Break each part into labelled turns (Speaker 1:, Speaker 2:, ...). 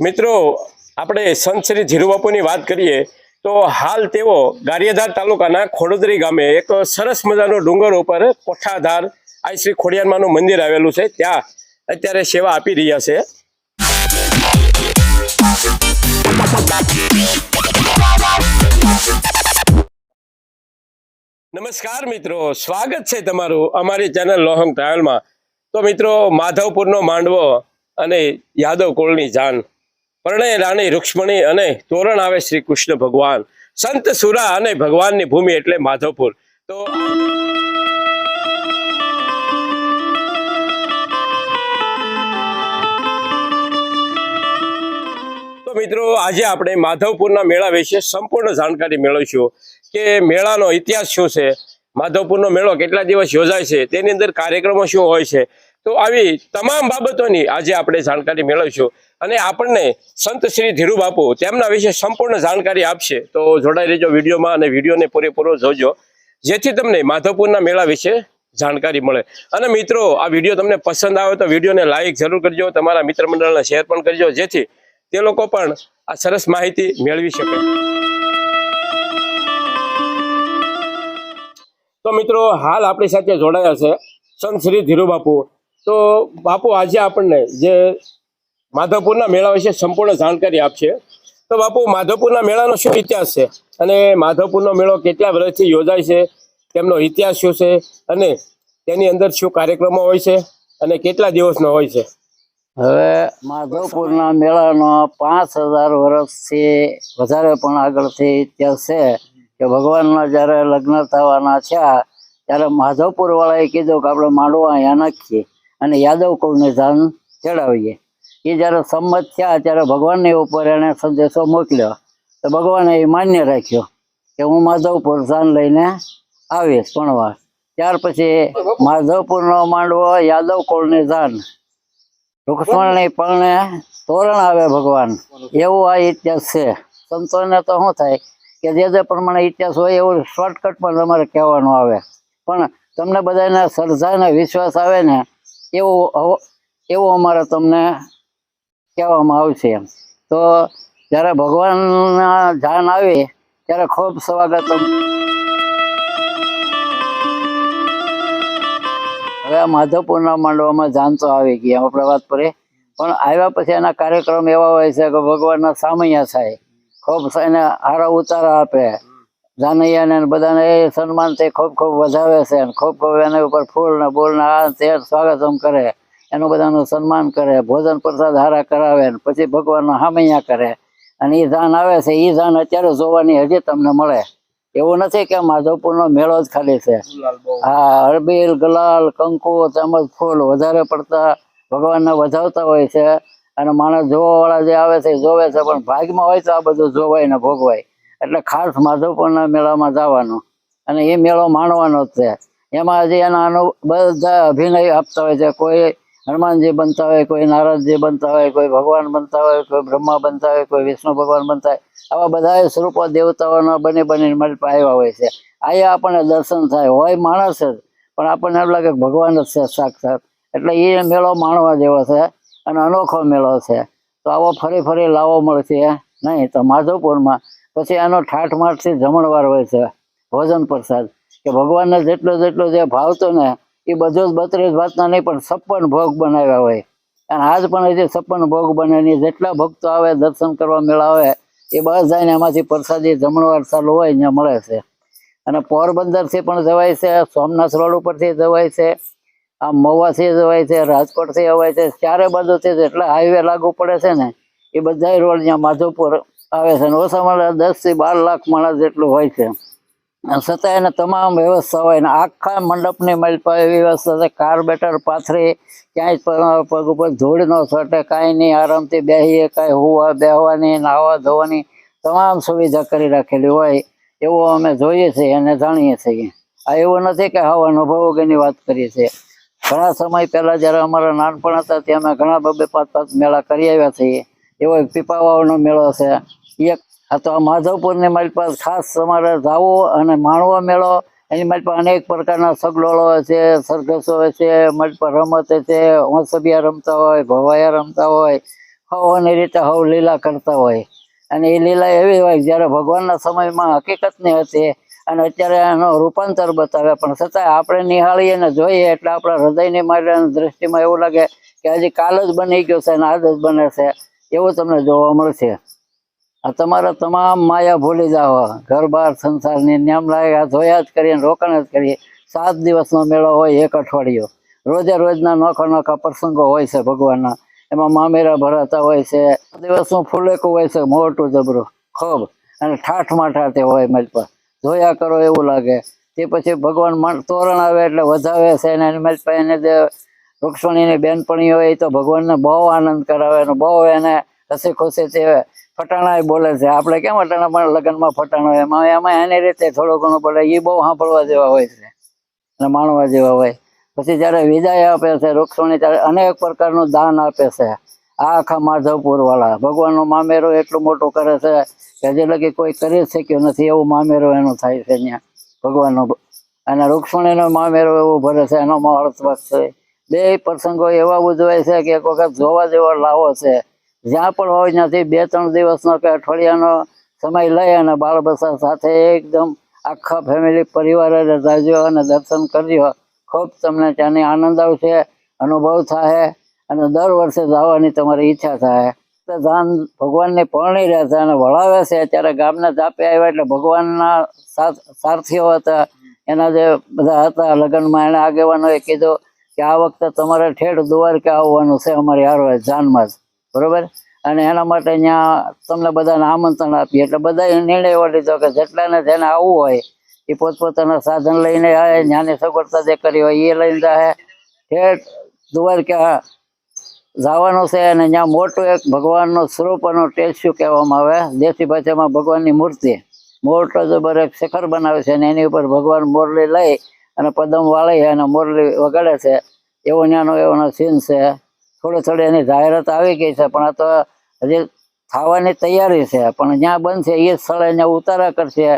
Speaker 1: મિત્રો, આપણે સંત શ્રી ધીરુબાપુની વાત કરીએ, તો હાલ તેઓ ગારિયાધાર તાલુકાના ખોડોદરી ગામે એક સરસ મજાનો ડુંગર ઉપર કોઠાધાર આ શ્રી ખોડિયારમાનું મંદિર આવેલું છે. ત્યાં અત્યારે સેવા આપી રહ્યા છે. નમસ્કાર મિત્રો, સ્વાગત છે તમારું અમારી ચેનલ લોહંગ ટ્રાવેલમાં. તો મિત્રો, માધવપુરનો માંડવો અને યાદવ કુળની જાન. પરણે રાણી રૂક્ષ્મણી અને તોરણ આવે શ્રી કૃષ્ણ ભગવાન. સંત સુરા અને ભગવાનની ભૂમિ એટલે માધવપુર. તો મિત્રો, આજે આપણે માધવપુરના મેળા વિશે સંપૂર્ણ જાણકારી મેળવીશું કે મેળાનો ઇતિહાસ શું છે, માધવપુરનો મેળો કેટલા દિવસ યોજાય છે, તેની અંદર કાર્યક્રમો શું હોય છે. તો આવી તમામ બાબતોની આજે આપણે જાણકારી મેળવીશું. અને આપણને સંત શ્રી ધીરુ બાપુ તેમના વિશે સંપૂર્ણ જાણકારી આપશે. તો જોડાઈ રહેજો વિડીયોમાં અને વિડીયોને પૂરેપૂરો જોજો. જેથી તમને માધવપુરના મેળા વિશે જાણકારી મળે. અને મિત્રો, આ વીડિયો તમને પસંદ આવે તો વિડીયોને લાઇક જરૂર કરજો, તમારા મિત્ર મંડળને શેર પણ કરજો, જેથી તે લોકો પણ આ સરસ માહિતી મેળવી શકે. તો મિત્રો, હાલ આપણી સાથે જોડાયા છે સંત શ્રી ધીરુ બાપુ તો બાપુ, આજે આપણને જે માધવપુરના મેળા વિશે સંપૂર્ણ જાણકારી આપશે. તો બાપુ, માધવપુરના મેળાનો શું ઇતિહાસ છે? અને માધવપુરનો મેળો કેટલા વર્ષથી યોજાય છે? તેમનો ઇતિહાસ શું છે? અને તેની અંદર શું કાર્યક્રમો હોય છે? અને કેટલા દિવસનો હોય છે?
Speaker 2: હવે માધવપુરના મેળાનો પાંચ હજાર વર્ષથી વધારે પણ આગળથી ઇતિહાસ છે કે ભગવાનના જ્યારે લગ્ન થવાના થયા, ત્યારે માધવપુર વાળાએ કીધું કે આપણે માંડવા અહીંયા નાખીએ અને યાદવ કુળની ધાન ચડાવીએ. એ જ્યારે સંમત થયા ત્યારે ભગવાનની ઉપર એણે સંદેશો મોકલ્યો. તો ભગવાને એ માન્ય રાખ્યો કે હું માધવપુર સ્થાન લઈને આવીશ ભણવા. ત્યાર પછી માધવપુરનો માંડવો યાદવ કુળની ધાન રૂક્ષ્મણની પરણે તોરણ આવે ભગવાન. એવું આ ઇતિહાસ છે. સંતોને તો શું થાય કે જે જે પ્રમાણે ઇતિહાસ હોય એવું શોર્ટકટમાં તમારે કહેવાનું આવે. પણ તમને બધાને શ્રદ્ધાને વિશ્વાસ આવે ને, એવું એવું અમારે તમને કહેવામાં આવશે એમ તો જ્યારે ભગવાનના જાન આવે, ત્યારે ખૂબ સ્વાગત હવે માધવપુરના માંડવામાં જાન તો આવી ગયા આપણે વાત કરીએ. પણ આવ્યા પછી એના કાર્યક્રમ એવા હોય છે કે ભગવાનના સામૈયા થાય. ખૂબ એને હારા ઉતારા આપે. જાનૈયાને બધાને એ તે ખૂબ ખૂબ વધાવે છે ખૂબ ખૂબ એના ઉપર ફૂલ ને બોલ ને આ તે સ્વાગતમ કરે. એનું બધાનું સન્માન કરે ભોજન પ્રસાદ હારા કરાવે ને પછી ભગવાનના હામૈયા કરે. અને એ ધાન આવે છે એ ધાન અત્યારે જોવાની હજી તમને મળે. એવું નથી કે માધવપુરનો મેળો જ ખાલી છે. હા અરબીલ ગલાલ કંકુ તેમજ ફૂલ વધારે પડતા ભગવાનને વધાવતા હોય છે. અને માણસ જોવા વાળા જે આવે છે એ જોવે છે પણ ભાગમાં હોય તો આ બધું જોવાય ને ભોગવાય. એટલે ખાસ માધવપુરના મેળામાં જવાનું. અને એ મેળો માણવાનો જ છે. એમાં હજી એના અનુ બધા અભિનય આપતા હોય છે. કોઈ હનુમાનજી બનતા હોય, કોઈ નારદજી બનતા હોય, કોઈ ભગવાન બનતા હોય, કોઈ બ્રહ્મા બનતા હોય, કોઈ વિષ્ણુ ભગવાન બનતા હોય, આવા બધા સ્વરૂપો દેવતાઓના બની બનીને મારી આવ્યા હોય છે. અહીંયા આપણને દર્શન થાય, હોય માણસ જ, પણ આપણને એમ લાગે ભગવાન જ છે, સાક્ષાત. એટલે એ મેળો માણવા જેવો છે અને અનોખો મેળો છે. તો આવો ફરી ફરી લાવો મળશે નહીં, તો માધવપુરમાં પછી આનો ઠાઠમાઠથી જમણવાર હોય છે, ભોજન પ્રસાદ. કે ભગવાનને જેટલો જેટલો જે ભાવતો ને એ બધો જ બત્રીસ ભાતના નહીં, પણ છપ્પન ભોગ બનાવ્યા હોય. અને આજ પણ હજી છપ્પન ભોગ બને જેટલા ભક્તો આવે, દર્શન કરવા મેળા આવે, એ બસ જાય ને એમાંથી પ્રસાદી જમણવાર ચાલુ હોય ત્યાં મળે છે. અને પોરબંદરથી પણ જવાય છે, સોમનાથ રોડ ઉપરથી જવાય છે આ મવાથી જવાય છે, રાજકોટથી અવાય છે, ચારે બાજુથી જેટલા હાઈવે લાગુ પડે છે ને, એ બધા રોડ ત્યાં માધવપુર આવે છે. અને ઓછામાં દસથી બાર લાખ માણસ જેટલું હોય છે. છતાં એને તમામ વ્યવસ્થા હોય ને આખા મંડપની મળી પાસે વ્યવસ્થા છે કાર્બેટર પાથરી, ક્યાંય પગ ઉપર ધૂળ ન છટે, કાંઈ નહીં, આરામથી બેસીએ કાંઈ હોવા, બેહવાની, નાહવા, ધોવાની, તમામ સુવિધા કરી રાખેલી હોય એવું અમે જોઈએ છીએ અને જાણીએ છીએ. આ એવું નથી કે હવે અનુભવ વગરની વાત કરીએ છીએ. ઘણા સમય પહેલાં જ્યારે અમારા નાનપણ હતા ત્યાં અમે ઘણા બબે પાંચ પાંચ મેળા કરી આવ્યા છીએ. એવો એક પીપાવાવનો મેળો છે. એક આ તો આ માધવપુરની મારી પાસે ખાસ તમારે જાઓ અને માણવો મેળો. એની મારી પાસે અનેક પ્રકારના સગડોળો છે, સરઘસો છે, મારી પાસે રમત છે હોંસબિયા રમતા હોય, ભવાયા રમતા હોય, હવાની રીતે હવ લીલા કરતા હોય. અને એ લીલા એવી હોય જ્યારે ભગવાનના સમયમાં હકીકતની હતી અને અત્યારે એનો રૂપાંતર બતાવે. પણ છતાં આપણે નિહાળીએ ને જોઈએ એટલે આપણા હૃદયની અને દ્રષ્ટિમાં એવું લાગે કે હજી કાલ જ બની ગયો છે અને આજ જ બને છે. એવું તમને જોવા મળશે. આ તમારા તમામ માયા ભૂલી જાઓ. ઘર, બાર, સંસારની નિયમ લાગ્યા જોયા જ કરીએ રોકાણ જ કરીએ. સાત દિવસનો મેળો હોય એક અઠવાડિયો. રોજે રોજના નોખા નોખા પ્રસંગો હોય છે ભગવાનના. એમાં મામેરા ભરાતા હોય છે. દિવસનું ફૂલેકું હોય છે મોટું જબરું. ખૂબ. અને ઠાઠ માઠા તે હોય મારી પર ધોયા કરો એવું લાગે. તે પછી ભગવાન તોરણ આવે એટલે વધાવે છે અને એની પાસે એને જે રૂક્ષમણીની બેનપણી હોય તો ભગવાનને બહુ આનંદ કરાવે અને બહુ એને હસી ખુશી તે ફટાણા બોલે છે. આપણે કેમ અટાણા પણ લગ્નમાં ફટાણો એમાં? એમાં એની રીતે થોડો ઘણું બોલે એ બહુ સાંભળવા જેવા હોય છે અને માણવા જેવા હોય. પછી જ્યારે વિદાય આપે છે રૂક્ષોણી ત્યારે અનેક પ્રકારનું દાન આપે છે. આ આખા માધવપુર વાળા ભગવાનનો મામેરો એટલું મોટું કરે છે કે જે લગી કોઈ કરી શક્યો નથી એવો મામેરો એનું થાય છે ત્યાં. ભગવાનનો અને રૂક્ષોણીનો મામેરો એવો ભરે છે. એનો મહત્વ છે. બે પ્રસંગો એવા ઉજવાય છે કે એક વખત જોવા જેવો લાવો છે. જ્યાં પણ હોય ત્યાંથી બે, ત્રણ દિવસનો કે અઠવાડિયાનો સમય લઈ અને બાળ બચ્ચા સાથે એકદમ આખા ફેમિલી પરિવાર જાજો અને દર્શન કરજો. ખૂબ તમને ત્યાંની આનંદ આવશે, અનુભવ થાય અને દર વર્ષે જવાની તમારી ઈચ્છા થાય ધાન ભગવાનને પરણી રહેશે અને વળાવે છે, ત્યારે ગામને જાપે આવ્યા એટલે ભગવાનના સારથીઓ હતા. એના જે બધા હતા લગ્નમાં એને આગેવાનોએ કીધું કે આ વખતે તમારે ઠેઠ દ્વારકા આવવાનું છે અમારી હારવે જાનમાં જ. બરોબર? અને એના માટે અહીંયા તમને બધાને આમંત્રણ આપીએ. એટલે બધાએ નિર્ણય એવો લીધો કે જેટલાને જેને આવવું હોય, એ પોતપોતાના સાધન લઈને આવે જ્ઞાની સગવડતા જે કરી હોય, એ લઈને જાય ઠેઠ દ્વારકા જવાનું છે અને ત્યાં મોટું એક ભગવાનનું અને ટેસ્યુ કહેવામાં આવે. દેશી ભાષામાં ભગવાનની મૂર્તિ. મોટો જબર એક શિખર બનાવે છે અને એની ઉપર ભગવાન મોરલી લઈ અને પદમ વાળી અને મોરલી વગાડે છે. એવો ત્યાંનો એવોનો સીન છે. થોડી થોડે એની જાહેરાત આવી ગઈ છે, પણ આ તો હજી થવાની તૈયારી છે, પણ જ્યાં બનશે એ સ્થળે અહીંયા ઉતારા કરશે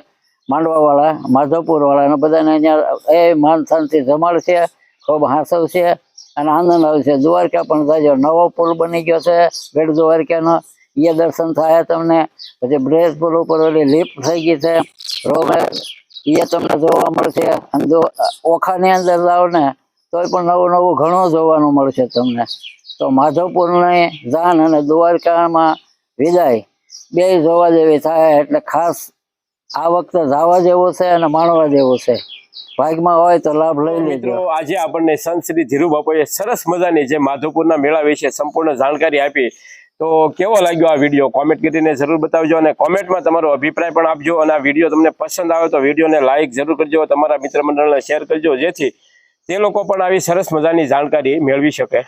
Speaker 2: માંડવાવાળા માધવપુર વાળા અને બધાને અહીંયા એ માન શાંતિ જમાડશે, ખૂબ હાંસવશે અને આનંદ આવશે. દ્વારકા પણ થાય નવો પુલ બની ગયો છે બેટ દ્વારકાનો. એ દર્શન થાય તમને. પછી બ્રેસ પુલ ઉપર ઓલી લિફ્ટ થઈ ગઈ છે, રોમે. એ તમને જોવા મળશે. અને જો ઓખાની અંદર જાઓ ને, તોય પણ નવું નવું ઘણું જોવાનું મળશે તમને. તો માધવપુરની જાન અને દ્વારકામાં વિદાય. બે જોવા જેવી થાય એટલે ખાસ આ વખતે જવા જેવું છે અને માણવા જેવું છે. ભાગમાં હોય તો લાભ લઈ લેજો.
Speaker 1: આજે આપણને સંત શ્રી ધીરુ બાપુએ સરસ મજાની જે માધવપુરના મેળા વિશે સંપૂર્ણ જાણકારી આપી. તો કેવો લાગ્યો આ વીડિયો? કોમેન્ટ કરીને જરૂર બતાવજો અને કોમેન્ટમાં તમારો અભિપ્રાય પણ આપજો અને આ વીડિયો તમને પસંદ આવે તો વિડીયોને લાઇક જરૂર કરજો તમારા મિત્ર મંડળને શેર કરજો જેથી તે લોકો પણ આવી સરસ મજાની જાણકારી મેળવી શકે.